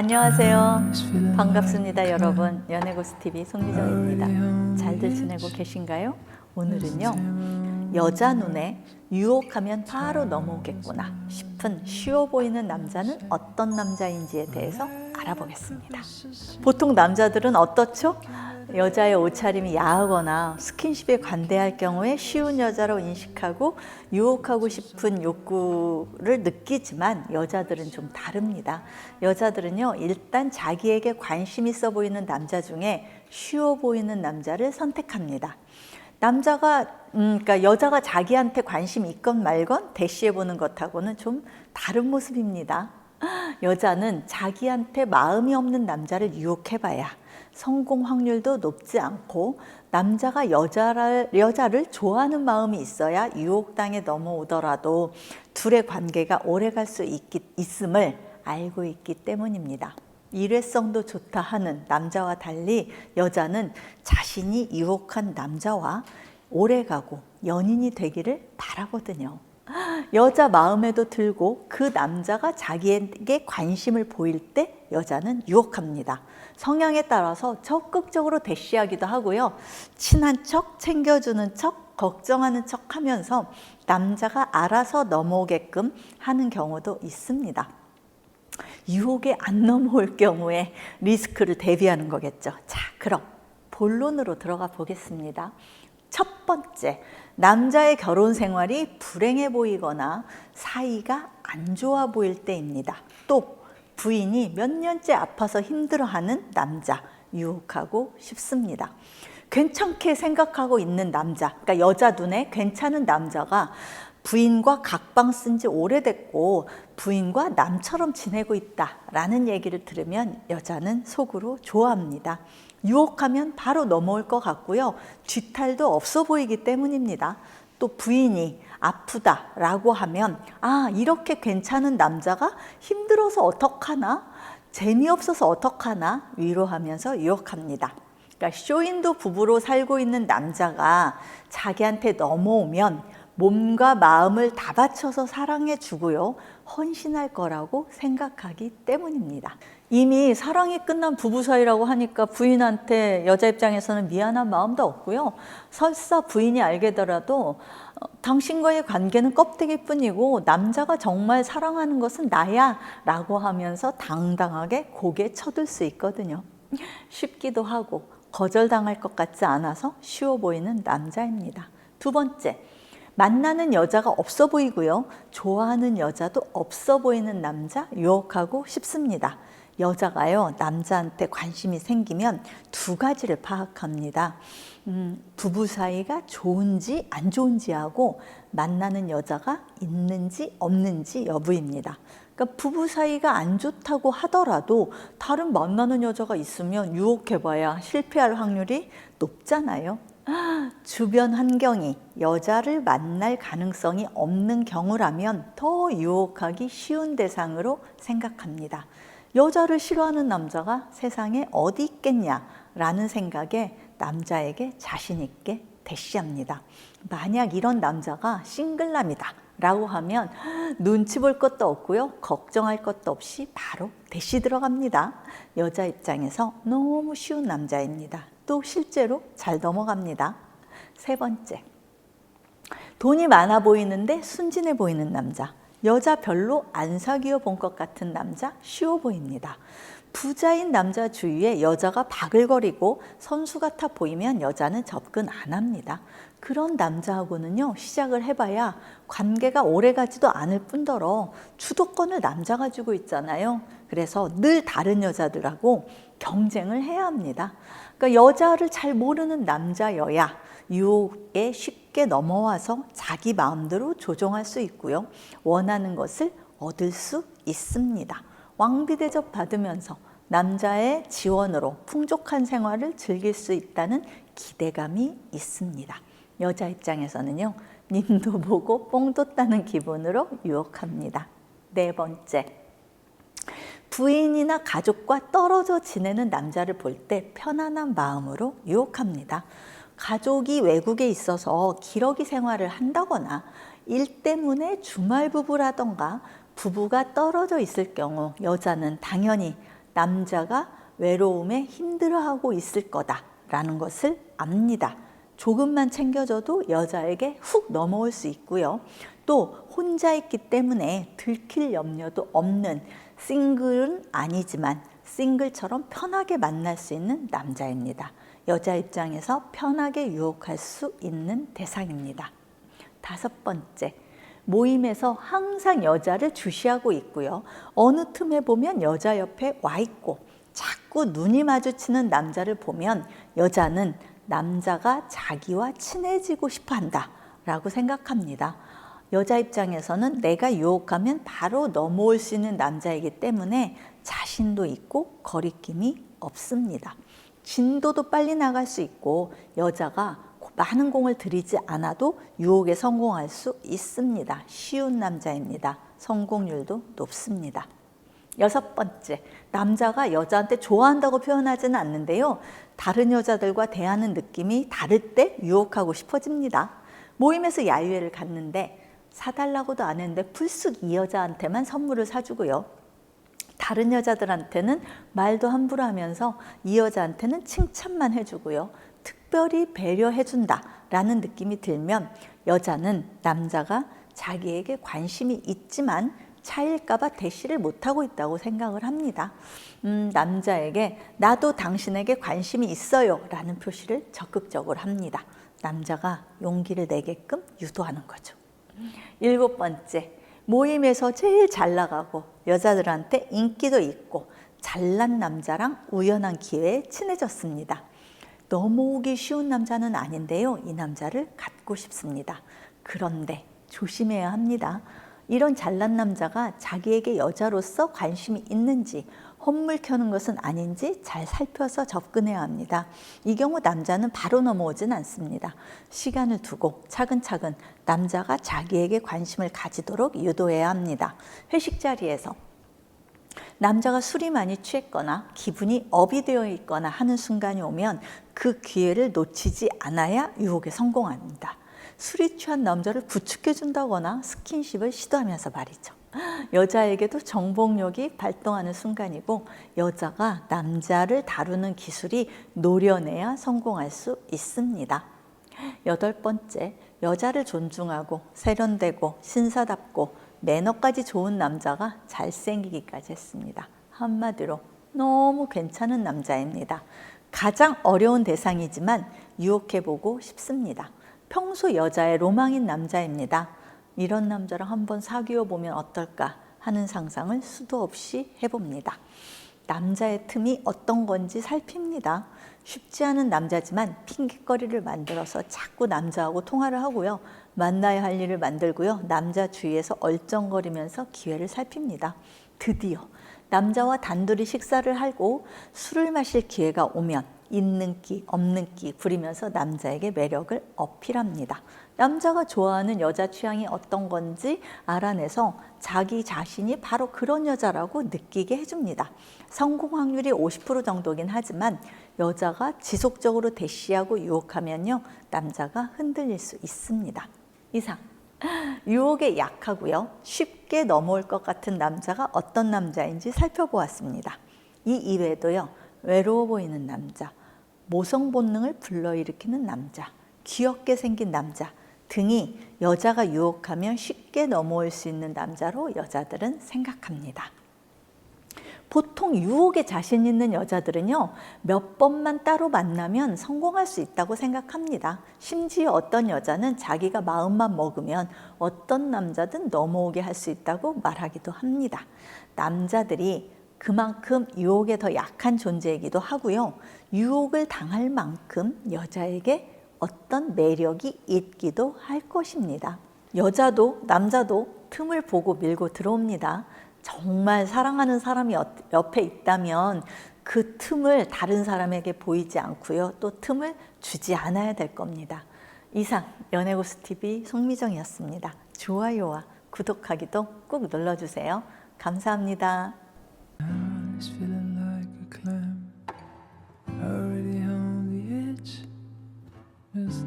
안녕하세요. 반갑습니다, 여러분. 연애고스 TV 송미정입니다. 잘들 지내고 계신가요? 오늘은요. 여자 눈에 유혹하면 바로 넘어오겠구나 싶은 쉬워 보이는 남자는 어떤 남자인지에 대해서 알아보겠습니다. 보통 남자들은 어떻죠? 여자의 옷차림이 야하거나 스킨십에 관대할 경우에 쉬운 여자로 인식하고 유혹하고 싶은 욕구를 느끼지만 여자들은 좀 다릅니다. 여자들은요, 일단 자기에게 관심 있어 보이는 남자 중에 쉬워 보이는 남자를 선택합니다. 남자가 음, 그러니까 여자가 자기한테 관심 있건 말건 대시해 보는 것하고는 좀 다른 모습입니다. 여자는 자기한테 마음이 없는 남자를 유혹해봐야 성공 확률도 높지 않고 남자가 여자를, 여자를 좋아하는 마음이 있어야 유혹당에 넘어오더라도 둘의 관계가 오래 갈 수 있음을 알고 있기 때문입니다. 일회성도 좋다 하는 남자와 달리 여자는 자신이 유혹한 남자와 오래가고 연인이 되기를 바라거든요. 여자 마음에도 들고 그 남자가 자기에게 관심을 보일 때 여자는 유혹합니다. 성향에 따라서 적극적으로 대시하기도 하고요. 친한 척, 챙겨주는 척, 걱정하는 척 하면서 남자가 알아서 넘어오게끔 하는 경우도 있습니다. 유혹에 안 넘어올 경우에 리스크를 대비하는 거겠죠. 자, 그럼 본론으로 들어가 보겠습니다. 첫 번째, 남자의 결혼 생활이 불행해 보이거나 사이가 안 좋아 보일 때입니다. 또 부인이 몇 년째 아파서 힘들어하는 남자 유혹하고 싶습니다. 괜찮게 생각하고 있는 남자, 그러니까 여자 눈에 괜찮은 남자가 부인과 각방 쓴 지 오래됐고 부인과 남처럼 지내고 있다라는 얘기를 들으면 여자는 속으로 좋아합니다. 유혹하면 바로 넘어올 것 같고요. 뒤탈도 없어 보이기 때문입니다. 또 부인이 아프다 라고 하면 아 이렇게 괜찮은 남자가 힘들어서 어떡하나 재미없어서 어떡하나 위로하면서 유혹합니다. 그러니까 쇼인도 부부로 살고 있는 남자가 자기한테 넘어오면 몸과 마음을 다 바쳐서 사랑해 주고요. 헌신할 거라고 생각하기 때문입니다. 이미 사랑이 끝난 부부 사이라고 하니까 부인한테 여자 입장에서는 미안한 마음도 없고요. 설사 부인이 알게더라도 어, 당신과의 관계는 껍데기뿐이고 남자가 정말 사랑하는 것은 나야 라고 하면서 당당하게 고개 쳐들 수 있거든요. 쉽기도 하고 거절당할 것 같지 않아서 쉬워 보이는 남자입니다. 두 번째, 만나는 여자가 없어 보이고요. 좋아하는 여자도 없어 보이는 남자 유혹하고 싶습니다. 여자가요, 남자한테 관심이 생기면 두 가지를 파악합니다. 음, 부부 사이가 좋은지 안 좋은지하고 만나는 여자가 있는지 없는지 여부입니다. 그러니까 부부 사이가 안 좋다고 하더라도 다른 만나는 여자가 있으면 유혹해봐야 실패할 확률이 높잖아요. 주변 환경이 여자를 만날 가능성이 없는 경우라면 더 유혹하기 쉬운 대상으로 생각합니다. 여자를 싫어하는 남자가 세상에 어디 있겠냐라는 생각에 남자에게 자신 있게 대시합니다. 만약 이런 남자가 싱글남이다 라고 하면 눈치 볼 것도 없고요. 걱정할 것도 없이 바로 대시 들어갑니다. 여자 입장에서 너무 쉬운 남자입니다. 또 실제로 잘 넘어갑니다. 세 번째. 돈이 많아 보이는데 순진해 보이는 남자. 여자 별로 안 사귀어 본 것 같은 남자 쉬워 보입니다. 부자인 남자 주위에 여자가 바글거리고 선수 같아 보이면 여자는 접근 안 합니다. 그런 남자하고는요, 시작을 해봐야 관계가 오래 가지도 않을 뿐더러 주도권을 남자가 주고 있잖아요. 그래서 늘 다른 여자들하고 경쟁을 해야 합니다. 그러니까 여자를 잘 모르는 남자여야 유혹에 쉽게 넘어와서 자기 마음대로 조종할 수 있고요. 원하는 것을 얻을 수 있습니다. 왕비 대접 받으면서 남자의 지원으로 풍족한 생활을 즐길 수 있다는 기대감이 있습니다. 여자 입장에서는요, 님도 보고 뽕도 따는 기분으로 유혹합니다. 네 번째. 부인이나 가족과 떨어져 지내는 남자를 볼 때 편안한 마음으로 유혹합니다. 가족이 외국에 있어서 기러기 생활을 한다거나 일 때문에 주말 부부라던가 부부가 떨어져 있을 경우 여자는 당연히 남자가 외로움에 힘들어하고 있을 거다라는 것을 압니다. 조금만 챙겨줘도 여자에게 훅 넘어올 수 있고요. 또 혼자 있기 때문에 들킬 염려도 없는 싱글은 아니지만 싱글처럼 편하게 만날 수 있는 남자입니다. 여자 입장에서 편하게 유혹할 수 있는 대상입니다. 다섯 번째, 모임에서 항상 여자를 주시하고 있고요. 어느 틈에 보면 여자 옆에 와 있고 자꾸 눈이 마주치는 남자를 보면 여자는 남자가 자기와 친해지고 싶어 한다 라고 생각합니다. 여자 입장에서는 내가 유혹하면 바로 넘어올 수 있는 남자이기 때문에 자신도 있고 거리낌이 없습니다. 진도도 빨리 나갈 수 있고 여자가 많은 공을 들이지 않아도 유혹에 성공할 수 있습니다. 쉬운 남자입니다. 성공률도 높습니다. 여섯 번째, 남자가 여자한테 좋아한다고 표현하지는 않는데요. 다른 여자들과 대하는 느낌이 다를 때 유혹하고 싶어집니다. 모임에서 야유회를 갔는데 사달라고도 안 했는데 불쑥 이 여자한테만 선물을 사주고요. 다른 여자들한테는 말도 함부로 하면서 이 여자한테는 칭찬만 해주고요. 특별히 배려해준다라는 느낌이 들면 여자는 남자가 자기에게 관심이 있지만 차일까봐 대시를 못하고 있다고 생각을 합니다. 음, 남자에게 나도 당신에게 관심이 있어요 라는 표시를 적극적으로 합니다. 남자가 용기를 내게끔 유도하는 거죠. 일곱 번째, 모임에서 제일 잘 나가고 여자들한테 인기도 있고 잘난 남자랑 우연한 기회에 친해졌습니다. 넘어오기 쉬운 남자는 아닌데요. 이 남자를 갖고 싶습니다. 그런데 조심해야 합니다. 이런 잘난 남자가 자기에게 여자로서 관심이 있는지 헛물 켜는 것은 아닌지 잘 살펴서 접근해야 합니다. 이 경우 남자는 바로 넘어오진 않습니다. 시간을 두고 차근차근 남자가 자기에게 관심을 가지도록 유도해야 합니다. 회식 자리에서 남자가 술이 많이 취했거나 기분이 업이 되어 있거나 하는 순간이 오면 그 기회를 놓치지 않아야 유혹에 성공합니다. 술이 취한 남자를 부축해 준다거나 스킨십을 시도하면서 말이죠. 여자에게도 정복력이 발동하는 순간이고 여자가 남자를 다루는 기술이 노련해야 성공할 수 있습니다. 여덟 번째, 여자를 존중하고 세련되고 신사답고 매너까지 좋은 남자가 잘생기기까지 했습니다. 한마디로 너무 괜찮은 남자입니다. 가장 어려운 대상이지만 유혹해보고 싶습니다. 평소 여자의 로망인 남자입니다. 이런 남자랑 한번 사귀어 보면 어떨까 하는 상상을 수도 없이 해봅니다. 남자의 틈이 어떤 건지 살핍니다. 쉽지 않은 남자지만 핑계거리를 만들어서 자꾸 남자하고 통화를 하고요. 만나야 할 일을 만들고요. 남자 주위에서 얼쩡거리면서 기회를 살핍니다. 드디어 남자와 단둘이 식사를 하고 술을 마실 기회가 오면 있는 끼 없는 끼 부리면서 남자에게 매력을 어필합니다. 남자가 좋아하는 여자 취향이 어떤 건지 알아내서 자기 자신이 바로 그런 여자라고 느끼게 해줍니다. 성공 확률이 50% 정도긴 하지만 여자가 지속적으로 대시하고 유혹하면요 남자가 흔들릴 수 있습니다. 이상 유혹에 약하고요 쉽게 넘어올 것 같은 남자가 어떤 남자인지 살펴보았습니다. 이 이외에도요 외로워 보이는 남자, 모성 본능을 불러일으키는 남자, 귀엽게 생긴 남자 등이 여자가 유혹하면 쉽게 넘어올 수 있는 남자로 여자들은 생각합니다. 보통 유혹에 자신 있는 여자들은요, 몇 번만 따로 만나면 성공할 수 있다고 생각합니다. 심지어 어떤 여자는 자기가 마음만 먹으면 어떤 남자든 넘어오게 할 수 있다고 말하기도 합니다. 남자들이 그만큼 유혹에 더 약한 존재이기도 하고요. 유혹을 당할 만큼 여자에게 어떤 매력이 있기도 할 것입니다. 여자도 남자도 틈을 보고 밀고 들어옵니다. 정말 사랑하는 사람이 옆에 있다면 그 틈을 다른 사람에게 보이지 않고요. 또 틈을 주지 않아야 될 겁니다. 이상 연애고스 TV 송미정이었습니다. 좋아요와 구독하기도 꾹 눌러주세요. 감사합니다. It's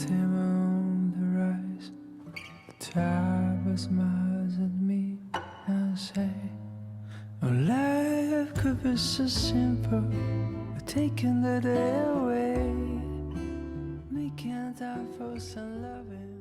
feeling just so simple as taking the day away, making time for some loving.